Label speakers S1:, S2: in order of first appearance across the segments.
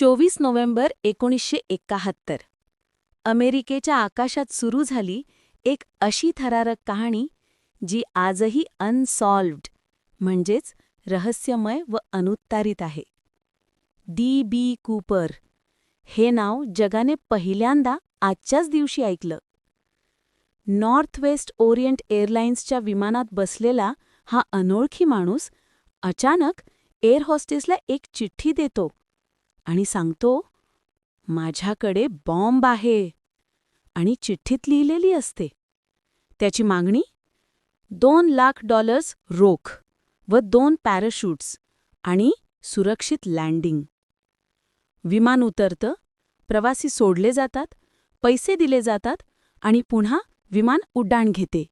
S1: चोवीस नोव्हेंबर एकोणीसशे एकाहत्तर. अमेरिकेच्या आकाशात सुरू झाली एक अशी थरारक कहाणी जी आजही अनसॉल्व्ड म्हणजेच रहस्यमय व अनुत्तारित आहे. डी बी कूपर हे नाव जगाने पहिल्यांदा आजच्याच दिवशी ऐकलं. नॉर्थ वेस्ट ओरिएंट एअरलाइन्सच्या विमानात बसलेला हा अनोळखी माणूस अचानक एअर हॉस्टेसला एक चिठ्ठी देतो. आणि सांगतो माझ्याकडे बॉम्ब आहे आणि चिठ्ठीत लिहिलेली असते. त्याची मागणी दोन लाख डॉलर्स रोख व दोन पॅराशूट्स आणि सुरक्षित लँडिंग. विमान उतरतं प्रवासी सोडले जातात पैसे दिले जातात आणि पुन्हा विमान उड्डाण घेते.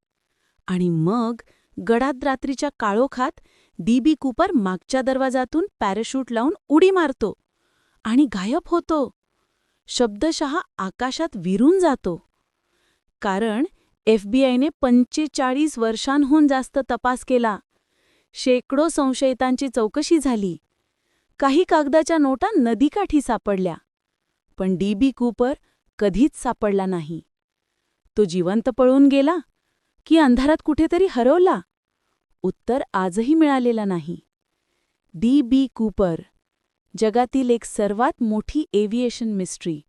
S1: आणि मग गडात रात्रीच्या काळोखात डी बी कूपर मागच्या दरवाजातून पॅराशूट लावून उडी मारतो. आणि गायब होतो. शब्दशः आकाशात विरून जातो. कारण एफबीआयने पंचेचाळीस वर्षांहून जास्त तपास केला. शेकडो संशयितांची चौकशी झाली. काही कागदाच्या नोटा नदीकाठी सापडल्या. पण डी बी कूपर कधीच सापडला नाही. तो जिवंत पळून गेला की अंधारात कुठेतरी हरवला. उत्तर आजही मिळालेला नाही. डी बी कूपर जगातील एक सर्वात मोठी एव्हिएशन मिस्ट्री.